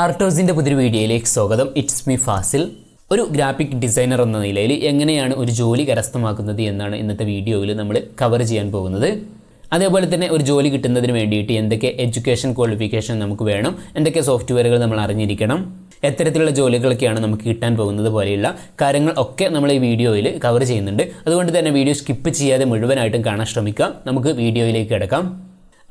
ആർട്ടോസിന്റെ പുതിയൊരു വീഡിയോയിലേക്ക് സ്വാഗതം. It's me Fasil. ഒരു ഗ്രാഫിക് ഡിസൈനർ എന്ന നിലയിൽ എങ്ങനെയാണ് ഒരു ജോലി കരസ്ഥമാക്കുന്നത് എന്നാണ് ഇന്നത്തെ വീഡിയോയിൽ നമ്മൾ കവർ ചെയ്യാൻ പോകുന്നത്. അതേപോലെ തന്നെ ഒരു ജോലി കിട്ടുന്നതിന് വേണ്ടിയിട്ട് എന്തൊക്കെ എഡ്യൂക്കേഷൻ ക്വാളിഫിക്കേഷൻ നമുക്ക് വേണം എന്തൊക്കെ സോഫ്റ്റ്വെയറുകൾ നമ്മൾ അറിഞ്ഞിരിക്കണം എത്തരത്തിലുള്ള ജോലികളൊക്കെയാണ് നമുക്ക് കിട്ടാൻ പോകുന്നത് പോലെയുള്ള കാര്യങ്ങൾ ഒക്കെ നമ്മൾ ഈ വീഡിയോയിൽ കവർ ചെയ്യുന്നുണ്ട്. അതുകൊണ്ട് തന്നെ വീഡിയോ സ്കിപ്പ് ചെയ്യാതെ മുഴുവനായിട്ടും കാണാൻ ശ്രമിക്കാം. നമുക്ക് വീഡിയോയിലേക്ക് കിടക്കാം.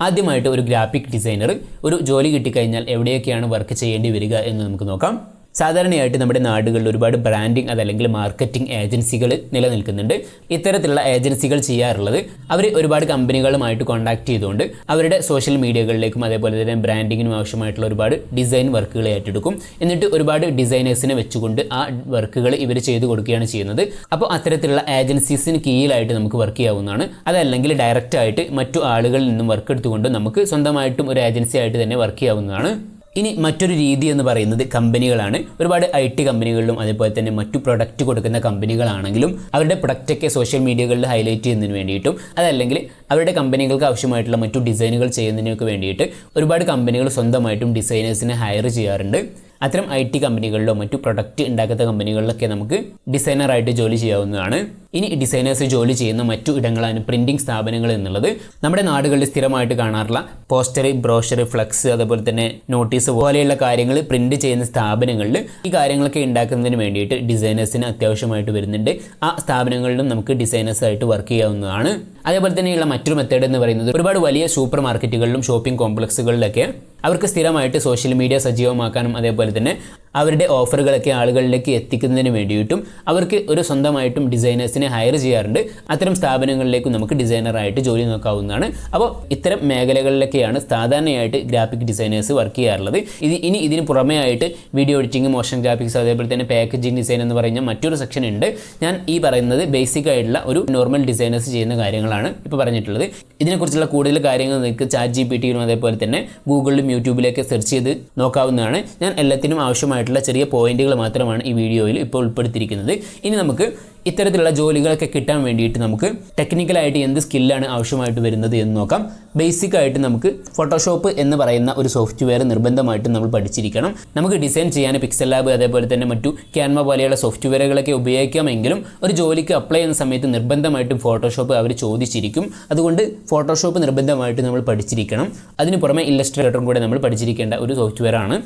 ആദ്യമായിട്ട് ഒരു ഗ്രാഫിക് ഡിസൈനർ ഒരു ജോലി കിട്ടിക്കഴിഞ്ഞാൽ എവിടെയൊക്കെയാണ് വർക്ക് ചെയ്യേണ്ടി വരിക എന്ന് നമുക്ക് നോക്കാം. സാധാരണയായിട്ട് നമ്മുടെ നാടുകളിൽ ഒരുപാട് ബ്രാൻഡിങ് അതല്ലെങ്കിൽ മാർക്കറ്റിംഗ് ഏജൻസികൾ നിലനിൽക്കുന്നുണ്ട്. ഇത്തരത്തിലുള്ള ഏജൻസികൾ ചെയ്യാറുള്ളത് അവർ ഒരുപാട് കമ്പനികളുമായിട്ട് കോൺടാക്ട് ചെയ്തുകൊണ്ട് അവരുടെ സോഷ്യൽ മീഡിയകളിലേക്കും അതേപോലെ തന്നെ ബ്രാൻഡിങ്ങിനും ആവശ്യമായിട്ടുള്ള ഒരുപാട് ഡിസൈൻ വർക്കുകൾ ഏറ്റെടുക്കും. എന്നിട്ട് ഒരുപാട് ഡിസൈനേഴ്സിനെ വെച്ചുകൊണ്ട് ആ വർക്കുകൾ ഇവർ ചെയ്തു കൊടുക്കുകയാണ് ചെയ്യുന്നത്. അപ്പോൾ അത്തരത്തിലുള്ള ഏജൻസീസിന് കീഴിലായിട്ട് നമുക്ക് വർക്ക് ചെയ്യാവുന്നതാണ്. അതല്ലെങ്കിൽ ഡയറക്റ്റായിട്ട് മറ്റു ആളുകളിൽ നിന്നും വർക്ക് എടുത്തുകൊണ്ട് നമുക്ക് സ്വന്തമായിട്ടും ഒരു ഏജൻസി ആയിട്ട് തന്നെ വർക്ക് ചെയ്യാവുന്നതാണ്. ഇനി മറ്റൊരു രീതി എന്ന് പറയുന്നത് കമ്പനികളാണ്. ഒരുപാട് ഐ ടി കമ്പനികളിലും അതേപോലെ തന്നെ മറ്റു പ്രൊഡക്റ്റ് കൊടുക്കുന്ന കമ്പനികളാണെങ്കിലും അവരുടെ പ്രൊഡക്റ്റൊക്കെ സോഷ്യൽ മീഡിയകളിൽ ഹൈലൈറ്റ് ചെയ്യുന്നതിന് വേണ്ടിയിട്ടും അതല്ലെങ്കിൽ അവരുടെ കമ്പനികൾക്ക് ആവശ്യമായിട്ടുള്ള മറ്റു ഡിസൈനുകൾ ചെയ്യുന്നതിനൊക്കെ വേണ്ടിയിട്ട് ഒരുപാട് കമ്പനികൾ സ്വന്തമായിട്ടും ഡിസൈനേഴ്സിനെ ഹയർ ചെയ്യാറുണ്ട്. അത്തരം ഐ ടി കമ്പനികളിലോ മറ്റു പ്രൊഡക്റ്റ് ഉണ്ടാക്കാത്ത കമ്പനികളിലൊക്കെ നമുക്ക് ഡിസൈനറായിട്ട് ജോലി ചെയ്യാവുന്നതാണ്. ഇനി ഡിസൈനേഴ്സ് ജോലി ചെയ്യുന്ന മറ്റു ഇടങ്ങളാണ് പ്രിന്റിംഗ് സ്ഥാപനങ്ങൾ എന്നുള്ളത്. നമ്മുടെ നാടുകളിൽ സ്ഥിരമായിട്ട് കാണാറുള്ള പോസ്റ്റർ ബ്രോഷർ ഫ്ലക്സ് അതുപോലെ തന്നെ നോട്ടീസ് പോലെയുള്ള കാര്യങ്ങൾ പ്രിന്റ് ചെയ്യുന്ന സ്ഥാപനങ്ങളിൽ ഈ കാര്യങ്ങളൊക്കെ ഉണ്ടാക്കുന്നതിന് വേണ്ടിയിട്ട് ഡിസൈനേഴ്സിന് അത്യാവശ്യമായിട്ട് വരുന്നുണ്ട്. ആ സ്ഥാപനങ്ങളിലും നമുക്ക് ഡിസൈനേഴ്സായിട്ട് വർക്ക് ചെയ്യാവുന്നതാണ്. അതേപോലെ തന്നെയുള്ള മറ്റൊരു മെത്തേഡ് എന്ന് പറയുന്നത് ഒരുപാട് വലിയ സൂപ്പർ മാർക്കറ്റുകളിലും ഷോപ്പിംഗ് കോംപ്ലക്സുകളിലൊക്കെ അവർക്ക് സ്ഥിരമായിട്ട് സോഷ്യൽ മീഡിയ സജീവമാക്കാനും അതേപോലെ തന്നെ അവരുടെ ഓഫറുകളൊക്കെ ആളുകളിലേക്ക് എത്തിക്കുന്നതിന് വേണ്ടിയിട്ടും അവർക്ക് ഒരു സ്വന്തമായിട്ടും ഡിസൈനേഴ്സിനെ ഹയർ ചെയ്യാറുണ്ട്. അത്തരം സ്ഥാപനങ്ങളിലേക്കും നമുക്ക് ഡിസൈനറായിട്ട് ജോലി നോക്കാവുന്നതാണ്. അപ്പോൾ ഇത്തരം മേഖലകളിലൊക്കെയാണ് സാധാരണയായിട്ട് ഗ്രാഫിക് ഡിസൈനേഴ്സ് വർക്ക് ചെയ്യാറുള്ളത്. ഇത് ഇനി ഇതിന് പുറമേ ആയിട്ട് വീഡിയോ എഡിറ്റിംഗ് മോഷൻ ഗ്രാഫിക്സ് അതേപോലെ തന്നെ പാക്കേജിംഗ് ഡിസൈൻ എന്ന് പറയുന്ന മറ്റൊരു സെക്ഷൻ ഉണ്ട്. ഞാൻ ഈ പറയുന്നത് ബേസിക് ആയിട്ടുള്ള ഒരു നോർമൽ ഡിസൈനേഴ്സ് ചെയ്യുന്ന കാര്യങ്ങളാണ് ഇപ്പോൾ പറഞ്ഞിട്ടുള്ളത്. ഇതിനെക്കുറിച്ചുള്ള കൂടുതൽ കാര്യങ്ങൾ നിങ്ങൾക്ക് ചാറ്റ് ജി പി ടിയിലും അതേപോലെ തന്നെ ഗൂഗിളിലും യൂട്യൂബിലൊക്കെ സെർച്ച് ചെയ്ത് നോക്കാവുന്നതാണ്. ഞാൻ എല്ലാത്തിനും ആവശ്യമായിട്ടുള്ള ചെറിയ പോയിന്റുകൾ മാത്രമാണ് ഈ വീഡിയോയിൽ ഇപ്പോൾ ഉൾപ്പെടുത്തിയിരിക്കുന്നത്. ഇനി നമുക്ക് ഇത്തരത്തിലുള്ള ജോലികളൊക്കെ കിട്ടാൻ വേണ്ടിയിട്ട് നമുക്ക് ടെക്നിക്കലായിട്ട് എന്ത് സ്കില്ലാണ് ആവശ്യമായിട്ട് വരുന്നത് എന്ന് നോക്കാം. ബേസിക് ആയിട്ട് നമുക്ക് ഫോട്ടോഷോപ്പ് എന്ന് പറയുന്ന ഒരു സോഫ്റ്റ്വെയർ നിർബന്ധമായിട്ടും നമ്മൾ പഠിച്ചിരിക്കണം. നമുക്ക് ഡിസൈൻ ചെയ്യാൻ പിക്സൽ ലാബ് അതേപോലെ തന്നെ മറ്റു ക്യാൻവ പോലെയുള്ള സോഫ്റ്റ്വെയറുകളൊക്കെ ഉപയോഗിക്കാമെങ്കിലും ഒരു ജോലിക്ക് അപ്ലൈ ചെയ്യുന്ന സമയത്ത് നിർബന്ധമായിട്ടും ഫോട്ടോഷോപ്പ് അവർ ചോദിച്ചിരിക്കും. അതുകൊണ്ട് ഫോട്ടോഷോപ്പ് നിർബന്ധമായിട്ട് നമ്മൾ പഠിച്ചിരിക്കണം. അതിന് പുറമെ ഇല്ലസ്ട്രേറ്ററും കൂടെ നമ്മൾ പഠിച്ചിരിക്കേണ്ട ഒരു സോഫ്റ്റ്വെയർ ആണ്.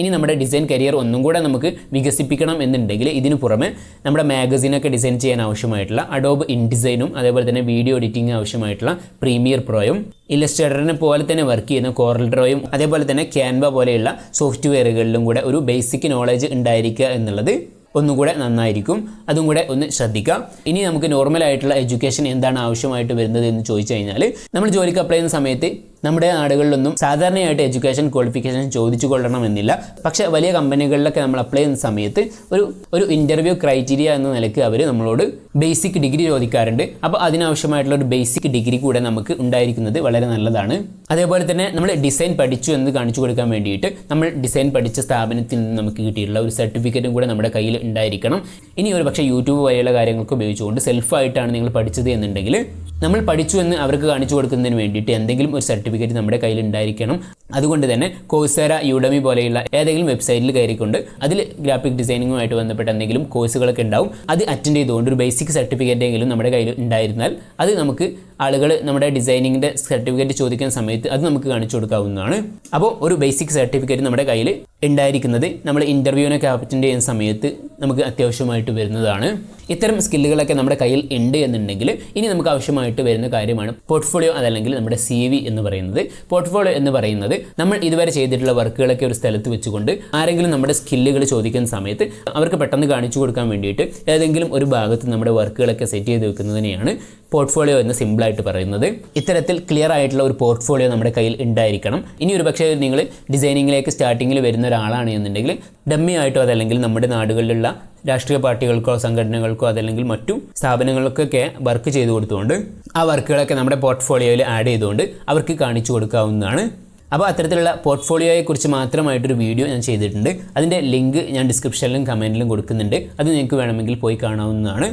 ഇനി നമ്മുടെ ഡിസൈൻ കരിയർ ഒന്നും കൂടെ നമുക്ക് വികസിപ്പിക്കണം എന്നുണ്ടെങ്കിൽ ഇതിനു പുറമെ നമ്മുടെ മാഗസീനൊക്കെ ഡിസൈൻ ചെയ്യാൻ ആവശ്യമായിട്ടുള്ള അഡോബ് ഇൻഡിസൈനും അതേപോലെ തന്നെ വീഡിയോ എഡിറ്റിംഗ് ആവശ്യമായിട്ടുള്ള പ്രീമിയർ പ്രോയും ഇല്ലസ്ട്രേറ്ററിനെ പോലെ തന്നെ വർക്ക് ചെയ്യുന്ന കോറൽ ഡ്രോയും അതേപോലെ തന്നെ ക്യാൻവ പോലെയുള്ള സോഫ്റ്റ്വെയറുകളിലും കൂടെ ഒരു ബേസിക് നോളജ് ഉണ്ടായിരിക്കുക എന്നുള്ളത് ഒന്നുകൂടെ നന്നായിരിക്കും. അതും കൂടെ ഒന്ന് ശ്രദ്ധിക്കാം ഇനി നമുക്ക് നോർമൽ ആയിട്ടുള്ള എഡ്യൂക്കേഷൻ എന്താണ് ആവശ്യമായിട്ട് വരുന്നത് എന്ന് ചോദിച്ചു കഴിഞ്ഞാൽ നമ്മൾ ജോലിക്ക് അപ്ലൈ ചെയ്യുന്ന സമയത്ത് നമ്മുടെ നാടുകളിലൊന്നും സാധാരണയായിട്ട് എഡ്യൂക്കേഷൻ ക്വാളിഫിക്കേഷൻ ചോദിച്ചു കൊള്ളണമെന്നില്ല പക്ഷേ വലിയ കമ്പനികളിലൊക്കെ നമ്മൾ അപ്ലൈ ചെയ്യുന്ന സമയത്ത് ഒരു ഒരു ഇന്റർവ്യൂ ക്രൈറ്റീരിയ എന്ന നിലയ്ക്ക് അവർ നമ്മളോട് ബേസിക് ഡിഗ്രി ചോദിക്കാറുണ്ട്. അപ്പോൾ അതിനാവശ്യമായിട്ടുള്ള ഒരു ബേസിക് ഡിഗ്രി കൂടെ നമുക്ക് ഉണ്ടായിരിക്കുന്നത് വളരെ നല്ലതാണ്. അതേപോലെ തന്നെ നമ്മൾ ഡിസൈൻ പഠിച്ചു എന്ന് കാണിച്ചു കൊടുക്കാൻ വേണ്ടിയിട്ട് നമ്മൾ ഡിസൈൻ പഠിച്ച സ്ഥാപനത്തിൽ നിന്ന് നമുക്ക് കിട്ടിയിട്ടുള്ള ഒരു സർട്ടിഫിക്കറ്റും കൂടെ നമ്മുടെ കയ്യിൽ ഉണ്ടായിരിക്കണം. ഇനി ഒരു പക്ഷേ യൂട്യൂബ് വരെയുള്ള കാര്യങ്ങൾക്ക് ഉപയോഗിച്ചുകൊണ്ട് സെൽഫായിട്ടാണ് നിങ്ങൾ പഠിച്ചത് എന്നുണ്ടെങ്കിൽ നമ്മൾ പഠിച്ചു എന്ന് അവർക്ക് കാണിച്ചു കൊടുക്കുന്നതിന് വേണ്ടിയിട്ട് എന്തെങ്കിലും ഒരു സർട്ടിഫിക്കറ്റ് നമ്മുടെ കയ്യിൽ ഉണ്ടായിരിക്കണം അതുകൊണ്ട് തന്നെ കോഴ്സേര യൂഡമി പോലെയുള്ള ഏതെങ്കിലും വെബ്സൈറ്റിൽ കയറിക്കൊണ്ട് അതിൽ ഗ്രാഫിക് ഡിസൈനിങ്ങുമായിട്ട് ബന്ധപ്പെട്ട എന്തെങ്കിലും കോഴ്സുകളൊക്കെ ഉണ്ടാവും. അത് അറ്റൻഡ് ചെയ്തുകൊണ്ട് ഒരു ബേസിക് സർട്ടിഫിക്കറ്റ് എങ്കിലും നമ്മുടെ കയ്യിൽ ഉണ്ടായിരുന്നാൽ അത് നമുക്ക് ആളുകൾ നമ്മുടെ ഡിസൈനിങ്ങിന്റെ സർട്ടിഫിക്കറ്റ് ചോദിക്കുന്ന സമയത്ത് അത് നമുക്ക് കാണിച്ചു കൊടുക്കാവുന്നതാണ്. അപ്പോൾ ഒരു ബേസിക് സർട്ടിഫിക്കറ്റ് നമ്മുടെ കയ്യിൽ ഉണ്ടായിരിക്കുന്നത് നമ്മൾ ഇന്റർവ്യൂവിനൊക്കെ അറ്റൻഡ് ചെയ്യുന്ന സമയത്ത് നമുക്ക് അത്യാവശ്യമായിട്ട് വരുന്നതാണ്. ഇത്തരം സ്കില്ലുകളൊക്കെ നമ്മുടെ കയ്യിൽ ഉണ്ട് എന്നുണ്ടെങ്കിൽ ഇനി നമുക്ക് ആവശ്യമായിട്ട് വരുന്ന കാര്യമാണ് പോർട്ട്ഫോളിയോ അതല്ലെങ്കിൽ നമ്മുടെ സി വി എന്ന് പറയുന്നത്. പോർട്ട്ഫോളിയോ എന്ന് പറയുന്നത് നമ്മൾ ഇതുവരെ ചെയ്തിട്ടുള്ള വർക്കുകളൊക്കെ ഒരു സ്ഥലത്ത് വെച്ചുകൊണ്ട് ആരെങ്കിലും നമ്മുടെ സ്കില്ലുകൾ ചോദിക്കുന്ന സമയത്ത് അവർക്ക് പെട്ടെന്ന് കാണിച്ചു കൊടുക്കാൻ വേണ്ടിയിട്ട് ഏതെങ്കിലും ഒരു ഭാഗത്ത് നമ്മുടെ വർക്കുകളൊക്കെ സെറ്റ് ചെയ്ത് വെക്കുന്നതിനെയാണ് പോർട്ട്ഫോളിയോ എന്ന് സിമ്പിളായിട്ട് പറയുന്നത്. ഇത്തരത്തിൽ ക്ലിയർ ആയിട്ടുള്ള ഒരു പോർട്ട്ഫോളിയോ നമ്മുടെ കയ്യിൽ ഉണ്ടായിരിക്കണം. ഇനി ഒരു പക്ഷേ നിങ്ങൾ ഡിസൈനിങ്ങിലേക്ക് സ്റ്റാർട്ടിങ്ങിൽ വരുന്ന ഒരാളാണ് എന്നുണ്ടെങ്കിൽ ഡമ്മി ആയിട്ടോ അതല്ലെങ്കിൽ നമ്മുടെ നാടുകളിലുള്ള രാഷ്ട്രീയ പാർട്ടികൾക്കോ സംഘടനകൾക്കോ അതല്ലെങ്കിൽ മറ്റു സ്ഥാപനങ്ങൾക്കൊക്കെ വർക്ക് ചെയ്തു കൊടുത്തുകൊണ്ട് ആ വർക്കുകളൊക്കെ നമ്മുടെ പോർട്ട്ഫോളിയോയിൽ ആഡ് ചെയ്തുകൊണ്ട് അവർക്ക് കാണിച്ചു കൊടുക്കാവുന്നതാണ്. അപ്പോൾ അത്തരത്തിലുള്ള പോർട്ട്ഫോളിയോയെക്കുറിച്ച് മാത്രമായിട്ടൊരു വീഡിയോ ഞാൻ ചെയ്തിട്ടുണ്ട്. അതിന്റെ ലിങ്ക് ഞാൻ ഡിസ്ക്രിപ്ഷനിലും കമന്റിലും കൊടുക്കുന്നുണ്ട്. അത് നിങ്ങൾക്ക് വേണമെങ്കിൽ പോയി കാണാവുന്നതാണ്.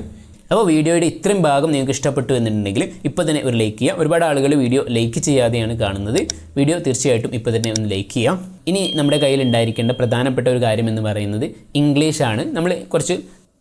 അപ്പോൾ വീഡിയോയുടെ ഇത്രയും ഭാഗം നിങ്ങൾക്ക് ഇഷ്ടപ്പെട്ടു എന്നുണ്ടെങ്കിൽ ഇപ്പോൾ തന്നെ ഒരു ലൈക്ക് ചെയ്യുക ഒരുപാട് ആളുകൾ വീഡിയോ ലൈക്ക് ചെയ്യാതെയാണ് കാണുന്നത്. വീഡിയോ തീർച്ചയായിട്ടും ഇപ്പോൾ തന്നെ ഒന്ന് ലൈക്ക് ചെയ്യാം. ഇനി നമ്മുടെ കയ്യിൽ ഉണ്ടായിരിക്കേണ്ട പ്രധാനപ്പെട്ട ഒരു കാര്യം എന്ന് പറയുന്നത് ഇംഗ്ലീഷാണ്. നമ്മൾ കുറച്ച്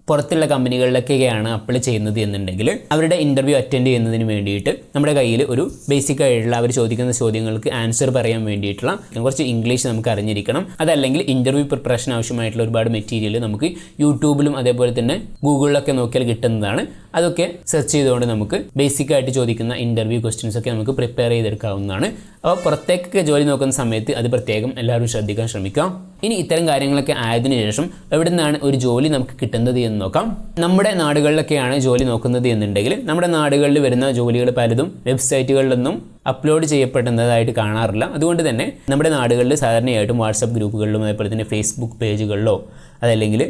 പുറത്തുള്ള കമ്പനികളിലൊക്കെയാണ് അപ്ലൈ ചെയ്യുന്നത് എന്നുണ്ടെങ്കിൽ അവരുടെ ഇന്റർവ്യൂ അറ്റൻഡ് ചെയ്യുന്നതിന് വേണ്ടിയിട്ട് നമ്മുടെ കയ്യിൽ ഒരു ബേസിക് ആയിട്ടുള്ള അവർ ചോദിക്കുന്ന ചോദ്യങ്ങൾക്ക് ആൻസർ പറയാൻ വേണ്ടിയിട്ടുള്ള കുറച്ച് ഇംഗ്ലീഷ് നമുക്ക് അറിഞ്ഞിരിക്കണം. അതല്ലെങ്കിൽ ഇന്റർവ്യൂ പ്രിപ്പറേഷൻ ആവശ്യമായിട്ടുള്ള ഒരുപാട് മെറ്റീരിയൽ നമുക്ക് യൂട്യൂബിലും അതേപോലെ തന്നെ ഗൂഗിളിലൊക്കെ നോക്കിയാൽ കിട്ടുന്നതാണ്. അതൊക്കെ സെർച്ച് ചെയ്തുകൊണ്ട് നമുക്ക് ബേസിക് ആയിട്ട് ചോദിക്കുന്ന ഇന്റർവ്യൂ ക്വസ്റ്റ്യൻസ് ഒക്കെ നമുക്ക് പ്രിപ്പയർ ചെയ്തെടുക്കാവുന്നതാണ്. അപ്പോൾ പുറത്തേക്കൊക്കെ ജോലി നോക്കുന്ന സമയത്ത് അത് പ്രത്യേകം എല്ലാവരും ശ്രദ്ധിക്കാൻ ശ്രമിക്കാം. ഇനി ഇത്തരം കാര്യങ്ങളൊക്കെ ആയതിനു ശേഷം എവിടെ നിന്നാണ് ഒരു ജോലി നമുക്ക് കിട്ടുന്നത് എന്ന് നോക്കാം. നമ്മുടെ നാടുകളിലൊക്കെയാണ് ജോലി നോക്കുന്നത് എന്നുണ്ടെങ്കിൽ നമ്മുടെ നാടുകളിൽ വരുന്ന ജോലികൾ പലതും വെബ്സൈറ്റുകളിലൊന്നും അപ്ലോഡ് ചെയ്യപ്പെടുന്നതായിട്ട് കാണാറില്ല. അതുകൊണ്ട് തന്നെ നമ്മുടെ നാടുകളിൽ സാധാരണയായിട്ടും വാട്സപ്പ് ഗ്രൂപ്പുകളിലും അതേപോലെ തന്നെ ഫേസ്ബുക്ക് പേജുകളിലോ അതല്ലെങ്കിൽ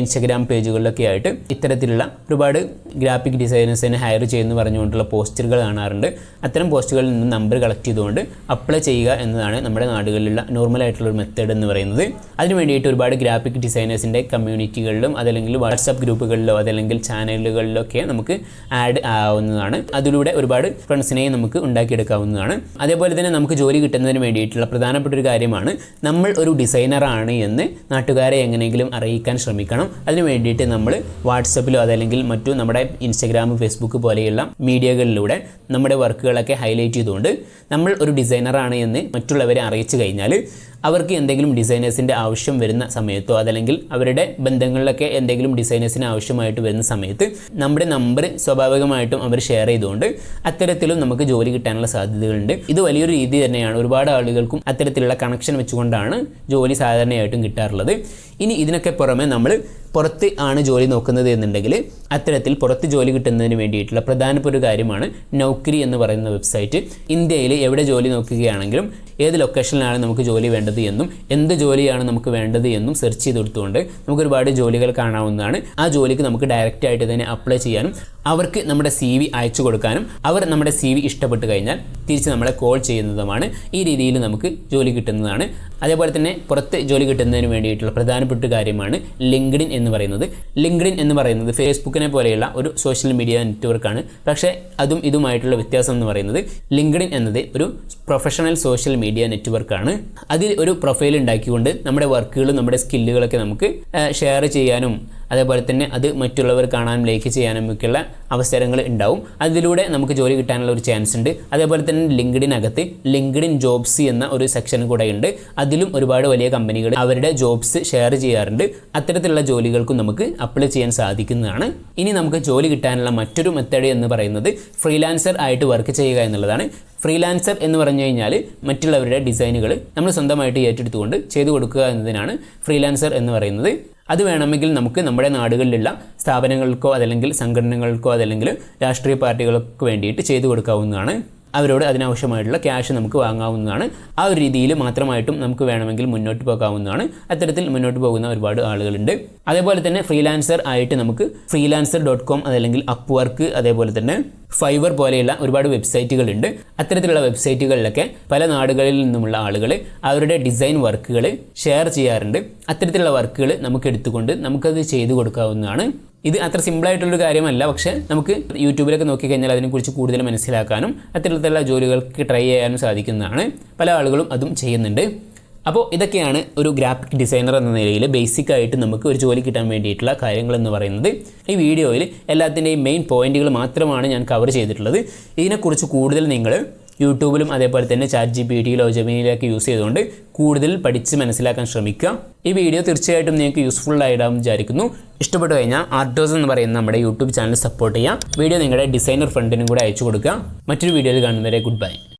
ഇൻസ്റ്റഗ്രാം പേജുകളിലൊക്കെ ആയിട്ട് ഇത്തരത്തിലുള്ള ഒരുപാട് ഗ്രാഫിക് ഡിസൈനേഴ്സിനെ ഹയർ ചെയ്യുന്നു പറഞ്ഞുകൊണ്ടുള്ള പോസ്റ്ററുകൾ കാണാറുണ്ട്. അത്തരം പോസ്റ്റുകളിൽ നിന്ന് നമ്പർ കളക്ട് ചെയ്തുകൊണ്ട് അപ്ലൈ ചെയ്യുക എന്നതാണ് നമ്മുടെ നാടുകളിലുള്ള നോർമൽ ആയിട്ടുള്ള ഒരു മെത്തേഡ് എന്ന് പറയുന്നത്. അതിന് വേണ്ടിയിട്ട് ഒരുപാട് ഗ്രാഫിക് ഡിസൈനേഴ്സിന്റെ കമ്മ്യൂണിറ്റികളിലും അതല്ലെങ്കിൽ വാട്സപ്പ് ഗ്രൂപ്പുകളിലോ അതല്ലെങ്കിൽ ചാനലുകളിലോ ഒക്കെ നമുക്ക് ആഡ് ആവുന്നതാണ്. അതിലൂടെ ഒരുപാട് ഫ്രണ്ട്സിനെയും നമുക്ക് ഉണ്ടാക്കിയെടുക്കാവുന്നതാണ്. അതേപോലെ തന്നെ നമുക്ക് ജോലി കിട്ടുന്നതിന് വേണ്ടിയിട്ടുള്ള പ്രധാനപ്പെട്ട ഒരു കാര്യമാണ് നമ്മൾ ഒരു ഡിസൈനറാണ് എന്ന് നാട്ടുകാരെ എങ്ങനെയെങ്കിലും അറിയിക്കാൻ ശ്രമിക്കണം. അതിന് വേണ്ടിയിട്ട് നമ്മൾ വാട്സപ്പിലോ അതല്ലെങ്കിൽ മറ്റു നമ്മുടെ ഇൻസ്റ്റഗ്രാം ഫേസ്ബുക്ക് പോലെയുള്ള മീഡിയകളിലൂടെ നമ്മുടെ വർക്കുകളൊക്കെ ഹൈലൈറ്റ് ചെയ്തുകൊണ്ട് നമ്മൾ ഒരു ഡിസൈനറാണ് എന്ന് മറ്റുള്ളവരെ അറിയിച്ചു കഴിഞ്ഞാൽ അവർക്ക് എന്തെങ്കിലും ഡിസൈനേഴ്സിന്റെ ആവശ്യം വരുന്ന സമയത്തോ അതല്ലെങ്കിൽ അവരുടെ ബന്ധങ്ങളിലൊക്കെ എന്തെങ്കിലും ഡിസൈനേഴ്സിന് ആവശ്യമായിട്ട് വരുന്ന സമയത്ത് നമ്മുടെ നമ്പർ സ്വാഭാവികമായിട്ടും അവർ ഷെയർ ചെയ്തുകൊണ്ട് അത്തരത്തിലും നമുക്ക് ജോലി കിട്ടാനുള്ള സാധ്യതകളുണ്ട്. ഇത് വലിയൊരു രീതി തന്നെയാണ്. ഒരുപാട് ആളുകൾക്കും അത്തരത്തിലുള്ള കണക്ഷൻ വെച്ചുകൊണ്ടാണ് ജോലി സാധാരണയായിട്ടും കിട്ടാറുള്ളത്. ഇനി ഇതിനൊക്കെ പുറമെ നമ്മൾ പുറത്ത് ആണ് ജോലി നോക്കുന്നത് എന്നുണ്ടെങ്കിൽ അത്തരത്തിൽ പുറത്ത് ജോലി കിട്ടുന്നതിന് വേണ്ടിയിട്ടുള്ള പ്രധാനപ്പെട്ട ഒരു കാര്യമാണ് നൗക്കരി എന്ന് പറയുന്ന വെബ്സൈറ്റ്. ഇന്ത്യയിൽ എവിടെ ജോലി നോക്കുകയാണെങ്കിലും ഏത് ലൊക്കേഷനിലാണ് നമുക്ക് ജോലി വേണ്ടത് എന്നും എന്ത് ജോലിയാണ് നമുക്ക് വേണ്ടത് എന്നും സെർച്ച് ചെയ്ത് കൊടുത്തുകൊണ്ട് നമുക്ക് ഒരുപാട് ജോലികൾ കാണാവുന്നതാണ്. ആ ജോലിക്ക് നമുക്ക് ഡയറക്റ്റ് ആയിട്ട് തന്നെ അപ്ലൈ ചെയ്യാനും അവർക്ക് നമ്മുടെ സി വി അയച്ചു കൊടുക്കാനും അവർ നമ്മുടെ സി വി ഇഷ്ടപ്പെട്ട് കഴിഞ്ഞാൽ തിരിച്ച് നമ്മളെ കോൾ ചെയ്യുന്നതുമാണ് ഈ രീതിയിൽ നമുക്ക് ജോലി കിട്ടുന്നതാണ്. അതേപോലെ തന്നെ പുറത്ത് ജോലി കിട്ടുന്നതിന് വേണ്ടിയിട്ടുള്ള പ്രധാനപ്പെട്ട കാര്യമാണ് ലിങ്ക്ഡിൻ എന്ന് പറയുന്നത്. ലിങ്ക്ഡിൻ എന്ന് പറയുന്നത് ഫേസ്ബുക്കിനെ പോലെയുള്ള ഒരു സോഷ്യൽ മീഡിയ നെറ്റ്വർക്കാണ് പക്ഷേ അതും ഇതുമായിട്ടുള്ള വ്യത്യാസം എന്ന് പറയുന്നത് ലിങ്ക്ഡിൻ എന്നത് ഒരു പ്രൊഫഷണൽ സോഷ്യൽ മീഡിയ നെറ്റ്വർക്കാണ് അതിൽ ഒരു പ്രൊഫൈൽ ഉണ്ടാക്കിക്കൊണ്ട് നമ്മുടെ വർക്കുകളും നമ്മുടെ സ്കില്ലുകളൊക്കെ നമുക്ക് ഷെയർ ചെയ്യാനും അതേപോലെ തന്നെ അത് മറ്റുള്ളവർ കാണാനും ലൈക്ക് ചെയ്യാനും ഒക്കെയുള്ള അവസരങ്ങൾ ഉണ്ടാവും. അതിലൂടെ നമുക്ക് ജോലി കിട്ടാനുള്ള ഒരു ചാൻസ് ഉണ്ട്. അതേപോലെ തന്നെ ലിങ്ക്ഡിനകത്ത് ലിങ്ക്ഡിൻ ജോബ്സ് എന്ന ഒരു സെക്ഷൻ കൂടെ ഉണ്ട്. അതിലും ഒരുപാട് വലിയ കമ്പനികൾ അവരുടെ ജോബ്സ് ഷെയർ ചെയ്യാറുണ്ട്. അത്തരത്തിലുള്ള ജോലികൾക്കും നമുക്ക് അപ്ലൈ ചെയ്യാൻ സാധിക്കുന്നതാണ്. ഇനി നമുക്ക് ജോലി കിട്ടാനുള്ള മറ്റൊരു മെത്തേഡ് എന്ന് പറയുന്നത് ഫ്രീലാൻസർ ആയിട്ട് വർക്ക് ചെയ്യുക എന്നുള്ളതാണ്. ഫ്രീലാൻസർ എന്ന് പറഞ്ഞു കഴിഞ്ഞാൽ മറ്റുള്ളവരുടെ ഡിസൈനുകൾ നമ്മൾ സ്വന്തമായിട്ട് ഏറ്റെടുത്തുകൊണ്ട് ചെയ്തു കൊടുക്കുക എന്നതിനാണ് ഫ്രീലാൻസർ എന്ന് പറയുന്നത്. അത് വേണമെങ്കിൽ നമുക്ക് നമ്മുടെ നാടുകളിലുള്ള സ്ഥാപനങ്ങൾക്കോ അതല്ലെങ്കിൽ സംഘടനകൾക്കോ അതല്ലെങ്കിൽ രാഷ്ട്രീയ പാർട്ടികൾക്ക് വേണ്ടിയിട്ട് ചെയ്തു കൊടുക്കാവുന്നതാണ്. അവരോട് അതിനാവശ്യമായിട്ടുള്ള ക്യാഷ് നമുക്ക് വാങ്ങാവുന്നതാണ്. ആ ഒരു രീതിയിൽ മാത്രമായിട്ടും നമുക്ക് വേണമെങ്കിൽ മുന്നോട്ട് പോകാവുന്നതാണ്. അത്തരത്തിൽ മുന്നോട്ട് പോകുന്ന ഒരുപാട് ആളുകളുണ്ട്. അതേപോലെ തന്നെ ഫ്രീലാൻസർ ആയിട്ട് നമുക്ക് ഫ്രീലാൻസർ ഡോട്ട് കോം അതല്ലെങ്കിൽ അപ്പ് വർക്ക് അതേപോലെ തന്നെ ഫൈവർ പോലെയുള്ള ഒരുപാട് വെബ്സൈറ്റുകളുണ്ട് അത്തരത്തിലുള്ള വെബ്സൈറ്റുകളിലൊക്കെ പല നാടുകളിൽ നിന്നുമുള്ള ആളുകൾ അവരുടെ ഡിസൈൻ വർക്കുകൾ ഷെയർ ചെയ്യാറുണ്ട്. അത്തരത്തിലുള്ള വർക്കുകൾ നമുക്ക് എടുത്തുകൊണ്ട് നമുക്കത് ചെയ്തു കൊടുക്കാവുന്നതാണ്. ഇത് അത്ര സിമ്പിളായിട്ടുള്ളൊരു കാര്യമല്ല. പക്ഷേ നമുക്ക് യൂട്യൂബിലൊക്കെ നോക്കിക്കഴിഞ്ഞാൽ അതിനെക്കുറിച്ച് കൂടുതൽ മനസ്സിലാക്കാനും അത്തരത്തിലുള്ള ജോലികൾക്ക് ട്രൈ ചെയ്യാനും സാധിക്കുന്നതാണ്. പല ആളുകളും അതും ചെയ്യുന്നുണ്ട്. അപ്പോൾ ഇതൊക്കെയാണ് ഒരു ഗ്രാഫിക് ഡിസൈനർ എന്ന നിലയിൽ ബേസിക് ആയിട്ട് നമുക്ക് ഒരു ജോലി കിട്ടാൻ വേണ്ടിയിട്ടുള്ള കാര്യങ്ങൾ എന്ന് പറയുന്നത്. ഈ വീഡിയോയിൽ എല്ലാത്തിന്റെയും മെയിൻ പോയിന്റുകൾ മാത്രമാണ് ഞാൻ കവർ ചെയ്തിട്ടുള്ളത്. ഇതിനെക്കുറിച്ച് കൂടുതൽ നിങ്ങൾ യൂട്യൂബിലും അതേപോലെ തന്നെ ചാറ്റ് ജി പി ടിയിലോ ജമീനിലൊക്കെ യൂസ് ചെയ്തുകൊണ്ട് കൂടുതൽ പഠിച്ച് മനസ്സിലാക്കാൻ ശ്രമിക്കുക. ഈ വീഡിയോ തീർച്ചയായിട്ടും നിങ്ങൾക്ക് യൂസ്ഫുൾ ആയിടാമെന്ന് വിചാരിക്കുന്നു. ഇഷ്ടപ്പെട്ടു കഴിഞ്ഞാൽ ആർട്ടോസ് എന്ന് പറയുന്ന നമ്മുടെ യൂട്യൂബ് ചാനൽ സപ്പോർട്ട് ചെയ്യുക. വീഡിയോ നിങ്ങളുടെ ഡിസൈനർ ഫ്രണ്ടിനും കൂടെ അയച്ചു കൊടുക്കുക. മറ്റൊരു വീഡിയോയിൽ കാണുന്നവരെ ഗുഡ് ബൈ